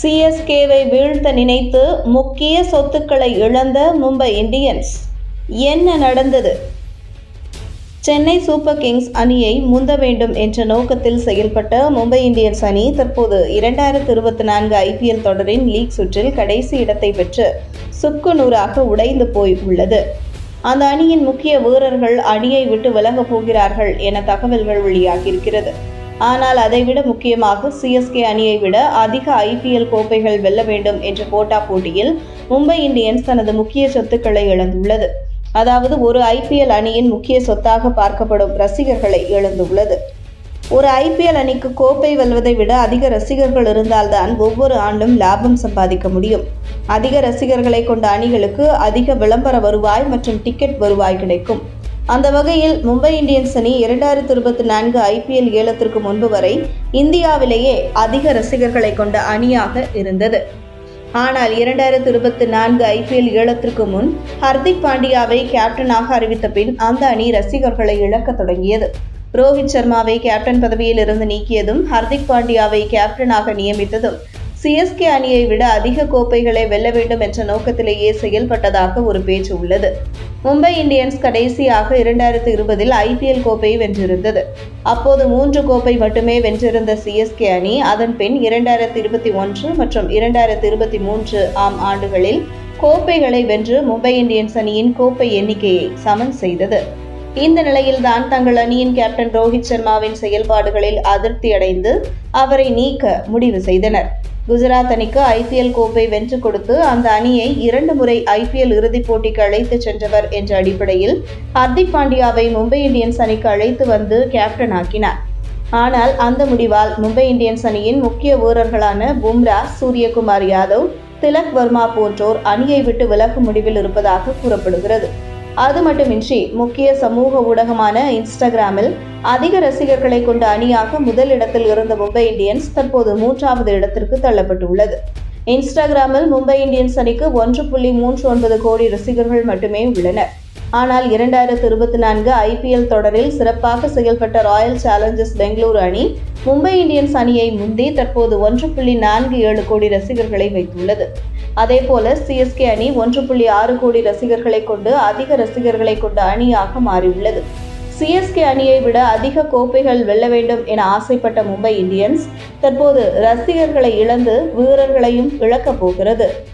சிஎஸ்கேவை வீழ்த்த நினைத்து முக்கிய சொத்துக்களை இழந்த மும்பை இந்தியன்ஸ். என்ன நடந்தது? சென்னை சூப்பர் கிங்ஸ் அணியை முந்த வேண்டும் என்ற நோக்கத்தில் செயல்பட்ட மும்பை இந்தியன்ஸ் அணி தற்போது இரண்டாயிரத்து இருபத்தி நான்கு ஐபிஎல் தொடரின் லீக் சுற்றில் கடைசி இடத்தை பெற்று சுக்குநூறாக உடைந்து போய் உள்ளது. அந்த அணியின் முக்கிய வீரர்கள் அணியை விட்டு விலகப் போகிறார்கள் என தகவல்கள் வெளியாகியிருக்கிறது. ஆனால் அதைவிட முக்கியமாக சிஎஸ்கே அணியை விட அதிக ஐபிஎல் கோப்பைகள் வெல்ல வேண்டும் என்ற கோட்டா போட்டியில் மும்பை இந்தியன்ஸ் தனது முக்கிய சொத்துக்களை இழந்துள்ளது. அதாவது ஒரு ஐபிஎல் அணியின் முக்கிய சொத்தாக பார்க்கப்படும் ரசிகர்களை இழந்துள்ளது. ஒரு ஐபிஎல் அணிக்கு கோப்பை வெல்வதை விட அதிக ரசிகர்கள் இருந்தால்தான் ஒவ்வொரு ஆண்டும் லாபம் சம்பாதிக்க முடியும். அதிக ரசிகர்களை கொண்ட அணிகளுக்கு அதிக விளம்பர வருவாய் மற்றும் டிக்கெட் வருவாய் கிடைக்கும். அந்த வகையில் மும்பை இந்தியன்ஸ் அணி இரண்டாயிரத்தி இருபத்தி நான்கு ஐபிஎல் ஏலத்திற்கு முன்பு வரை இந்தியாவிலேயே அதிக ரசிகர்களை கொண்ட அணியாக இருந்தது. ஆனால் இரண்டாயிரத்தி இருபத்தி நான்கு ஐபிஎல் ஏலத்திற்கு முன் ஹர்திக் பாண்டியாவை கேப்டனாக அறிவித்த பின் அந்த அணி ரசிகர்களை இழக்கத் தொடங்கியது. ரோஹித் சர்மாவை கேப்டன் பதவியில் இருந்து நீக்கியதும் ஹர்திக் பாண்டியாவை கேப்டனாக நியமித்ததும் சிஎஸ்கே அணியை விட அதிக கோப்பைகளை வெல்ல வேண்டும் என்ற நோக்கத்திலேயே செயல்பட்டதாக ஒரு பேச்சு உள்ளது. மும்பை இந்தியன்ஸ் கடைசியாக இரண்டாயிரத்தி இருபதில் ஐபிஎல் கோப்பையை வென்றிருந்தது. அப்போது மூன்று கோப்பை மட்டுமே வென்றிருந்த சிஎஸ்கே அணி அதன் பின் இரண்டாயிரத்தி இருபத்தி ஒன்று மற்றும் இரண்டாயிரத்தி இருபத்தி மூன்று ஆம் ஆண்டுகளில் கோப்பைகளை வென்று மும்பை இந்தியன்ஸ் அணியின் கோப்பை எண்ணிக்கையை சமன் செய்தது. இந்த நிலையில்தான் தங்கள் அணியின் கேப்டன் ரோஹித் சர்மாவின் செயல்பாடுகளில் அதிருப்தி அடைந்து அவரை நீக்க முடிவு செய்தனர். குஜராத் அணிக்கு ஐபிஎல் கோப்பை வென்று கொடுத்து அந்த அணியை இரண்டு முறை ஐபிஎல் இறுதிப் போட்டிக்கு அழைத்து சென்றவர் என்ற அடிப்படையில் ஹர்திக் பாண்டியாவை மும்பை இந்தியன்ஸ் அணிக்கு அழைத்து வந்து கேப்டன் ஆக்கினார். ஆனால் அந்த முடிவால் மும்பை இந்தியன்ஸ் அணியின் முக்கிய வீரர்களான பும்ரா சூரியகுமார் யாதவ் திலக் வர்மா போன்றோர் அணியை விட்டு விலகும் முடிவில் இருப்பதாக கூறப்படுகிறது. அது மட்டுமின்றி முக்கிய சமூக ஊடகமான இன்ஸ்டாகிராமில் அதிக ரசிகர்களை கொண்ட அணியாக முதல் இடத்தில் இருந்த மும்பை இந்தியன்ஸ் தற்போது மூன்றாவது இடத்திற்கு தள்ளப்பட்டுள்ளது. இன்ஸ்டாகிராமில் மும்பை இந்தியன்ஸ் அணிக்கு ஒன்று புள்ளி மூன்று ஒன்பது கோடி ரசிகர்கள் மட்டுமே உள்ளனர். ஆனால் இரண்டாயிரத்து இருபத்தி நான்கு ஐபிஎல் தொடரில் சிறப்பாக செயல்பட்ட ராயல் சேலஞ்சர்ஸ் பெங்களூரு அணி மும்பை இந்தியன்ஸ் அணியை முந்தி தற்போது ஒன்று புள்ளி நான்கு ஏழு கோடி ரசிகர்களை வைத்துள்ளது. அதேபோல சிஎஸ்கே அணி ஒன்று புள்ளி ஆறு கோடி ரசிகர்களை கொண்டு அதிக ரசிகர்களை கொண்ட அணியாக மாறியுள்ளது. சிஎஸ்கே அணியை விட அதிக கோப்பைகள் வெல்ல வேண்டும் என ஆசைப்பட்ட மும்பை இந்தியன்ஸ் தற்போது ரசிகர்களை இழந்து வீரர்களையும் இழக்கப் போகிறது.